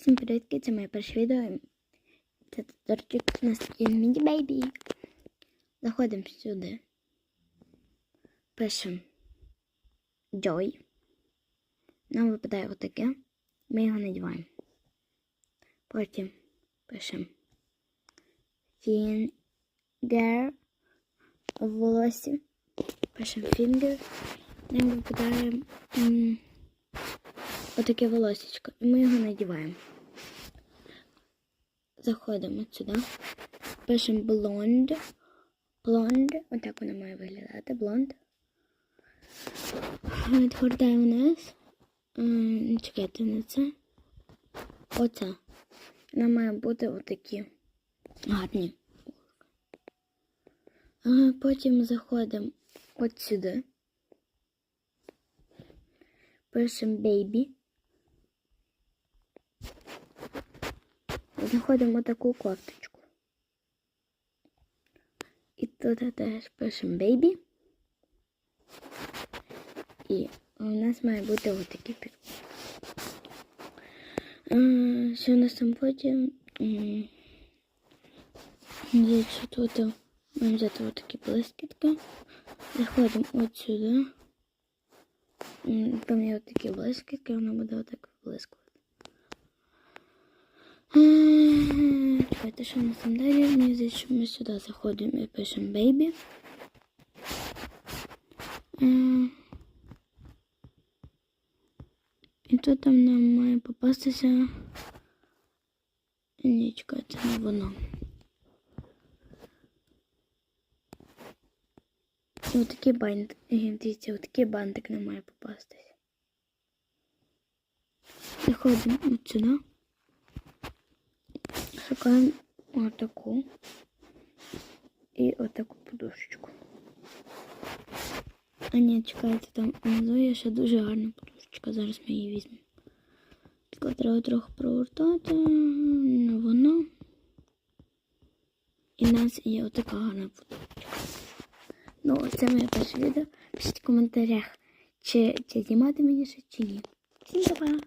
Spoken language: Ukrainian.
Всім привіт, це моє перше відео. Це торчик нас є міні бейбі. Заходимо сюди. Пишемо Joy. Нам випадає отаке. Ми його надіваємо. Потім пишемо Finger в волосі. Пишемо Finger. Нам випадає отаке волосечко. І ми його надіваємо. Заходимо сюди. Пишемо блонд. Блонд. Отак вона має виглядати. Блонд. Відгортаємо вниз. Чекайте на це. Оце. Вона має бути отакі гарні. Потім заходимо от сюди. Пишемо baby. Знаходимо таку кофточку. І тут теж пишемо baby. І у нас має бути отакий підкоп. Що у нас там потім? М, Якщо тут маємо взяти отакі блискітки. Заходимо от сюди. М, Там є отакі блискітки, воно буде отак блискувати. М, Чекайте, що у нас там далі? Мені що ми сюди заходимо і пишемо baby. І тут там нам має попастися. Ні, чекайте, не воно. І отакий банд. е, Дивіться, отакий бантик нам має попастися. Заходимо от сюди. Шукаємо отаку. І отаку подушечку. А ні, чекайте, там внизу є ще дуже гарна подушечка. Зараз ми її візьмемо. Тільки треба трохи провертати. Ну, воно. І в нас є отака гарна подушечка. Ну, це моє перше відео. Пишіть в коментарях, чи, чи знімати мені ще, чи ні. Всім па-па!